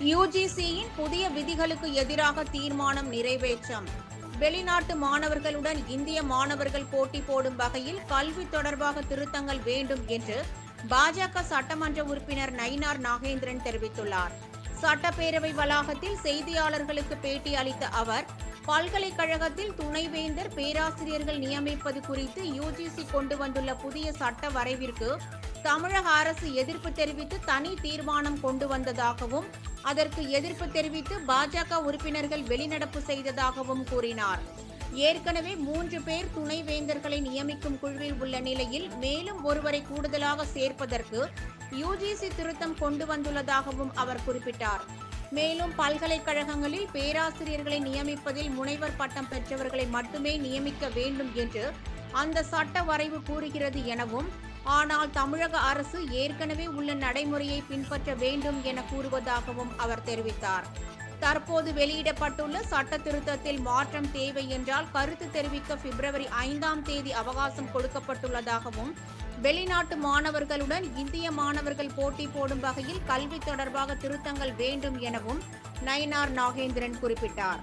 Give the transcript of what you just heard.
யுஜிசியின் புதிய விதிகளுக்கு எதிராக தீர்மானம் நிறைவேற்றம். வெளிநாட்டு மாணவர்களுடன் இந்திய மாணவர்கள் போட்டி போடும் வகையில் கல்வி தொடர்பாக திருத்தங்கள் வேண்டும் என்று பாஜக சட்டமன்ற உறுப்பினர் நயினார் நாகேந்திரன் தெரிவித்துள்ளார். சட்டப்பேரவை வளாகத்தில் செய்தியாளர்களுக்கு பேட்டி அளித்த அவர் பல்கலைக்கழகத்தில் துணைவேந்தர் பேராசிரியர்கள் நியமிப்பது குறித்து யுஜிசி கொண்டு வந்துள்ள புதிய சட்ட வரைவிற்கு தமிழக அரசு எதிர்ப்பு தெரிவித்து தனி தீர்மானம் கொண்டு வந்ததாகவும் அதற்கு எதிர்ப்பு தெரிவித்து பாஜக உறுப்பினர்கள் வெளிநடப்பு செய்ததாகவும் கூறினார். ஏற்கனவே மூன்று பேர் துணைவேந்தர்களை நியமிக்கும் குழுவில் உள்ள நிலையில் மேலும் ஒருவரை கூடுதலாக சேர்ப்பதற்கு யுஜிசி திருத்தம் கொண்டு வந்துள்ளதாகவும் அவர் குறிப்பிட்டார். மேலும் பல்கலைக்கழகங்களில் பேராசிரியர்களை நியமிப்பதில் முனைவர் பட்டம் பெற்றவர்களை மட்டுமே நியமிக்க வேண்டும் என்று அந்த சட்ட வரைவு கூறுகிறது எனவும் ஆனால் தமிழக அரசு ஏற்கனவே உள்ள நடைமுறையை பின்பற்ற வேண்டும் என கூறுவதாகவும் அவர் தெரிவித்தார். தற்போது வெளியிடப்பட்டுள்ள சட்ட திருத்தத்தில் மாற்றம் தேவை என்றால் கருத்து தெரிவிக்க பிப்ரவரி ஐந்தாம் தேதி அவகாசம் கொடுக்கப்பட்டுள்ளதாகவும் வெளிநாட்டு மாணவர்களுடன் இந்திய மாணவர்கள் போட்டி போடும் வகையில் கல்வி தொடர்பாக திருத்தங்கள் வேண்டும் எனவும் நயினார் நாகேந்திரன் குறிப்பிட்டார்.